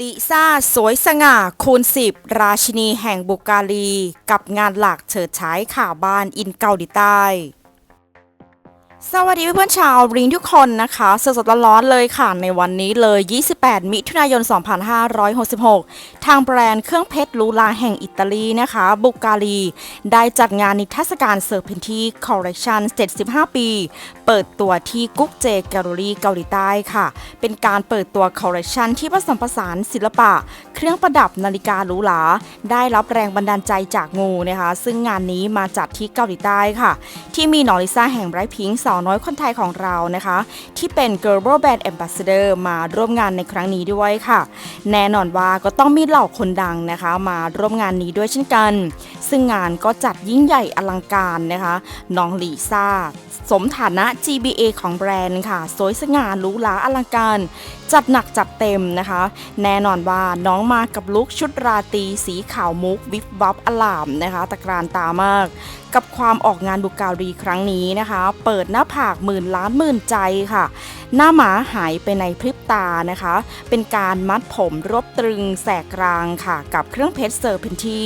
ลิซ่าสวยสง่าคูณ10ราชินีแห่งบุกาลี กับงานหลักเฉิดฉายข่าวบ้านอินเกาหลีใต้ สวัสดีเพื่อนๆชาวริงทุกคนนะคะสดๆร้อนๆเลยค่ะ ในวันนี้เลย 28 มิถุนายน 2566 ทางแบรนด์เครื่องเพชรลูลาแห่งอิตาลีนะคะ บุกาลี ได้จัดงานนิทรรศการเซอร์เพนทีคอลเลคชัน75 ปี เปิดตัวที่กุ๊กเจแกลเลอรี่เกาหลีใต้ค่ะ เป็นการเปิดตัวคอลเลคชันที่ผสมผสานศิลปะ เครื่องประดับนาฬิกาหรูหราได้รับแรงบันดาลใจจากงูนะคะ ซึ่งงานนี้มาจัดที่เกาหลีใต้ค่ะ ที่มีนอลิซ่าแห่งไบรท์พิงสาวน้อยคนไทยของเรานะคะ ที่เป็น Global Brand Ambassador มาร่วมงานในครั้งนี้ด้วยค่ะ แน่นอนว่าก็ต้องมีเหล่าคนดังนะคะ มาร่วมงานนี้ด้วยเช่นกัน ซึ่งงานก็จัดยิ่งใหญ่อลังการนะคะน้องลิซ่าสมฐานะ GBA ของแบรนด์ค่ะ สวยสง่าหรูหราอลังการ จัดหนักจัดเต็มนะคะ แน่นอนว่าน้องมากับลุคชุดราตรีสีขาวมุก วิบวับอลามนะคะ ตะกรานตามาก กับความออกงานบุกาลีครั้งนี้นะคะ เปิดหน้าาผากหมื่นล้านหมื่นใจค่ะ หน้าหมาหายไปในพริบตานะคะ เป็นการมัดผมรวบตรึงแสกกลางค่ะ กับเครื่องเพชรเซอร์เพนที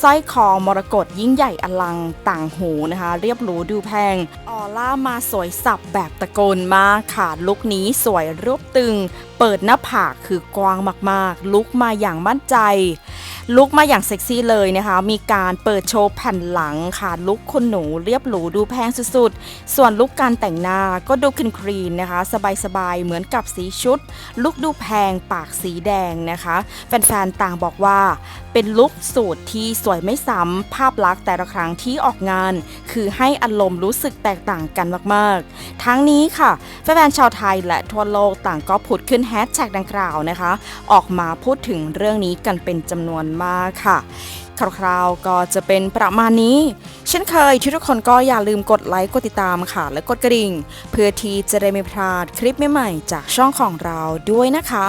สร้อยคอมรกตยิ่งใหญ่อลังต่างหูนะคะ เรียบหรูดูแพง ออร่ามาสวยสับแบบตะโกนมากค่ะลุคนี้สวยรวบตึง เปิดหน้าผากคือกว้างมากๆ ลุกมาอย่างมั่นใจลุกมาอย่างเซ็กซี่เลยนะคะ มีการเปิดโชว์แผ่นหลังค่ะ ลุกคนหนูเรียบหรูดูแพงสุดๆ ส่วนลุกการแต่งหน้าก็ดูคลีนคลีนนะคะ สบายๆ เหมือนกับสีชุด ลุกดูแพงปากสีแดงนะคะ แฟนๆ ต่างบอกว่า เป็นลุคสูตรที่สวยไม่ซ้ำภาพลักษณ์แต่ละครั้งที่ออกงาน คือให้อารมณ์รู้สึกแตกต่างกันมากๆ ทั้งนี้ค่ะแฟนชาวไทยและทั่วโลกต่างก็ผุดขึ้นแฮชแท็กดังกล่าวนะคะ ออกมาพูดถึงเรื่องนี้กันเป็นจำนวนมากค่ะคร่าวๆก็จะเป็นประมาณนี้ เช่นเคยทุกคนก็อย่าลืมกดไลค์กดติดตามค่ะ และกดกระดิ่ง เพื่อที่จะได้ไม่พลาดคลิปใหม่ๆจากช่องของเราด้วยนะคะ